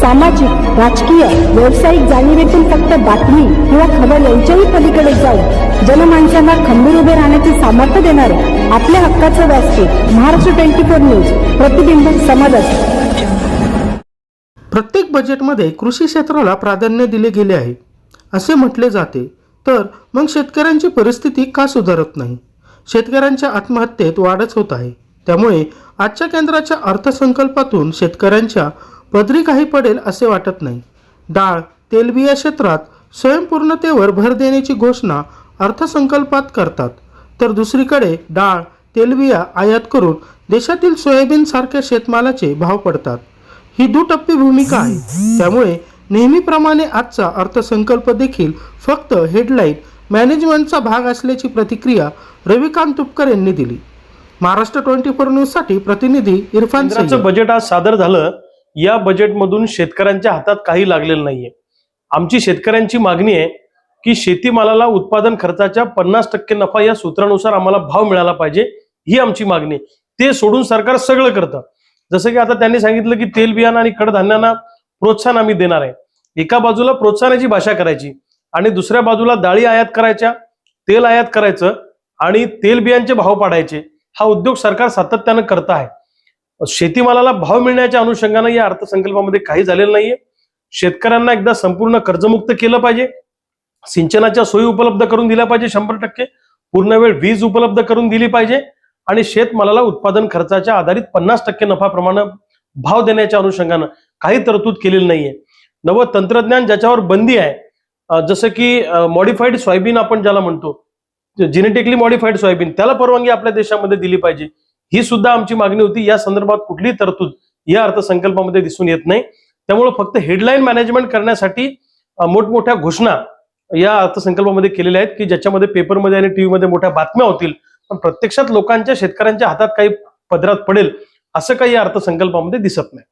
सामाजिक राजकीय व्यावसायिक जाणीवेतून फक्त बातमी किंवा खबर यांच्याही पलीकडे जाऊन जनमानसांना खंबीर उभे राहण्याचे सामर्थ्य देणारे आपल्या हक्काचं व्यासपीठ महाराष्ट्र ट्वेंटी फोर न्यूज प्रतिबिंब समाजाचे प्रत्येक बजेटमध्ये कृषी क्षेत्राला प्राधान्य दिले गेले आहे. असे म्हटले जाते. तर मग शेतकऱ्यांची परिस्थिती का सुधारत नाही? शेतकऱ्यांच्या आत्महत्येत वाढच होत आहे. त्यामुळे आजच्या केंद्राच्या अर्थसंकल्पातून शेतकऱ्यांच्या पदरी काही पडेल असे वाटत नाही. डाळ तेलबिया क्षेत्रात स्वयंपूर्णतेवर भर देण्याची घोषणा अर्थसंकल्पात करतात. तर दुसरीकडे डाळ तेलबिया आयात करून देशातील सोयाबीन सारख्या शेतमालाचे भाव पडतात. ही दुटप्पी भूमिका आहे. त्यामुळे नेहमीप्रमाणे आजचा अर्थसंकल्प देखील फक्त हेडलाईन मॅनेजमेंटचा भाग असल्याची प्रतिक्रिया रविकांत तुपकर यांनी दिली. महाराष्ट्र ट्वेंटी फोर न्यूजसाठी प्रतिनिधी इरफान बजेट आज सादर झालं. या बजेटमधून शेतकऱ्यांच्या हातात काही लागलेलं नाहीये. आमची शेतकऱ्यांची मागणी आहे की शेतीमालाला उत्पादन खर्चाच्या पन्नास टक्के नफा या सूत्रानुसार आम्हाला भाव मिळाला पाहिजे ही आमची मागणी आहे. ते सोडून सरकार सगळं करतं. जसं की आता त्यांनी सांगितलं की तेल बियाणं आणि कडधान्यांना प्रोत्साहन आम्ही देणार आहे. एका बाजूला प्रोत्साहनाची भाषा करायची आणि दुसऱ्या बाजूला डाळी आयात करायच्या तेल आयात करायचं आणि तेल बियांचे भाव पाडायचे. हा उद्योग सरकार सातत्यानं करत आहे. शेतीमालाला भाव मिळण्याच्या अनुषंगानं या अर्थसंकल्पामध्ये काही झालेलं नाहीये. शेतकऱ्यांना एकदा संपूर्ण कर्जमुक्त केलं पाहिजे. सिंचनाच्या सोयी उपलब्ध करून दिल्या पाहिजे शंभर टक्के. पूर्ण वेळ वीज उपलब्ध करून दिली पाहिजे. आणि शेतमालाला उत्पादन खर्चाच्या आधारित पन्नास टक्के नफाप्रमाणे भाव देण्याच्या अनुषंगानं काही तरतूद केलेली नाहीये. नवं तंत्रज्ञान ज्याच्यावर बंदी आहे जसं की मॉडिफाईड सोयाबीन आपण ज्याला म्हणतो जेनेटिकली मॉडिफाईड सोयाबीन त्याला परवानगी आपल्या देशामध्ये दिली पाहिजे. ही सुद्धा आमची मागणी होती. या संदर्भात कुठलीही तरतूद या अर्थसंकल्पामध्ये दिसून येत नाही. त्यामुळे फक्त हेडलाईन मॅनेजमेंट करण्यासाठी मोठमोठ्या घोषणा या अर्थसंकल्पामध्ये केलेल्या आहेत की ज्याच्यामध्ये पेपरमध्ये आणि टीव्हीमध्ये मोठ्या बातम्या होतील. पण प्रत्यक्षात लोकांच्या शेतकऱ्यांच्या हातात काही पदरात पडेल असं काही या अर्थसंकल्पामध्ये दिसत नाही.